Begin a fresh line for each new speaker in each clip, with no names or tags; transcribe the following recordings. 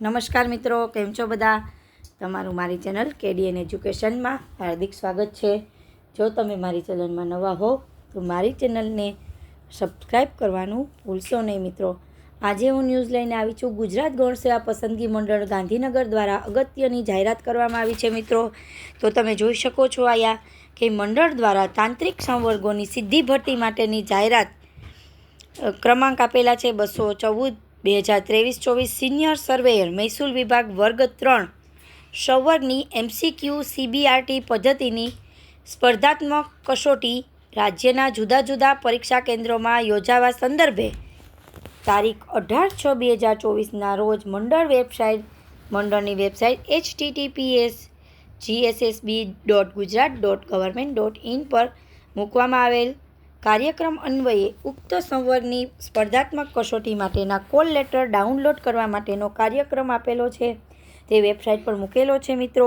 નમસ્કાર મિત્રો, કેમ છો બધા? તમારું મારી ચેનલ કેડીએન એજ્યુકેશનમાં હાર્દિક સ્વાગત છે. જો તમે મારી ચેનલમાં નવા હો, તો મારી ચેનલને સબસ્ક્રાઈબ કરવાનું ભૂલશો નહીં મિત્રો. આજે હું ન્યૂઝ લઈને આવી છું ગુજરાત ગૌણ સેવા પસંદગી મંડળ ગાંધીનગર દ્વારા અગત્યની જાહેરાત કરવામાં આવી છે મિત્રો. તો તમે જોઈ શકો છો આયા કે મંડળ દ્વારા તાંત્રિક સંવર્ગોની સિદ્ધિ ભરતી માટેની જાહેરાત ક્રમાંક આપેલા છે બસો ચૌદ બે હજાર ત્રેવીસ ચોવીસ સિનિયર સર્વેયર મહેસૂલ વિભાગ વર્ગ ત્રણ સવર્ગની એમસીક્યુ સીબીઆરટી પદ્ધતિની સ્પર્ધાત્મક કસોટી રાજ્યના જુદા જુદા પરીક્ષા કેન્દ્રોમાં યોજાવા સંદર્ભે તારીખ અઢાર છ બે હજાર ચોવીસના રોજ મંડળ વેબસાઇટ, મંડળની website HTTPS GSSB dot Gujarat dot government dot in પર મૂકવામાં આવેલ કાર્યક્રમ અન્વયે ઉક્ત સંવર્ગની સ્પર્ધાત્મક કસોટી માટેના કોલ લેટર ડાઉનલોડ કરવા માટેનો કાર્યક્રમ આપેલો છે. તે વેબસાઇટ પર મૂકેલો છે મિત્રો.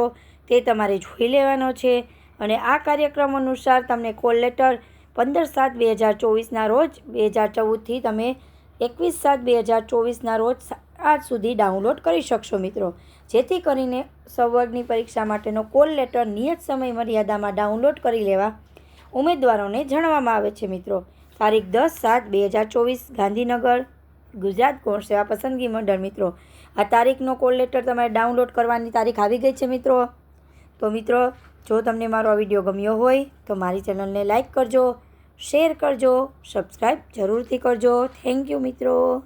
તે તમારે જોઈ લેવાનો છે અને આ કાર્યક્રમ અનુસાર તમને કોલ લેટર પંદર સાત બે હજાર ચોવીસના રોજ બે હજાર ચૌદથી તમે એકવીસ સાત બે હજાર ચોવીસના રોજ આજ સુધી ડાઉનલોડ કરી શકશો મિત્રો. જેથી કરીને સંવર્ગની પરીક્ષા માટેનો કોલ લેટર નિયત સમય મર્યાદામાં ડાઉનલોડ કરી લેવા ઉમેદવારોને જણાવવામાં આવે છે, મિત્રો. તારીખ દસ સાત બે હજાર ચોવીસ, ગાંધીનગર, ગુજરાત કોણ સેવા પસંદગી મંડળ, મિત્રો? આ તારીખનો કોલ લેટર તમારે ડાઉનલોડ કરવાની તારીખ આવી ગઈ છે, મિત્રો. તો, મિત્રો, જો તમને મારો આ વીડિયો ગમ્યો હોય, તો મારી ચેનલને લાઈક કરજો, શેર કરજો, સબસ્ક્રાઈબ જરૂરથી કરજો. થેન્ક યુ, મિત્રો.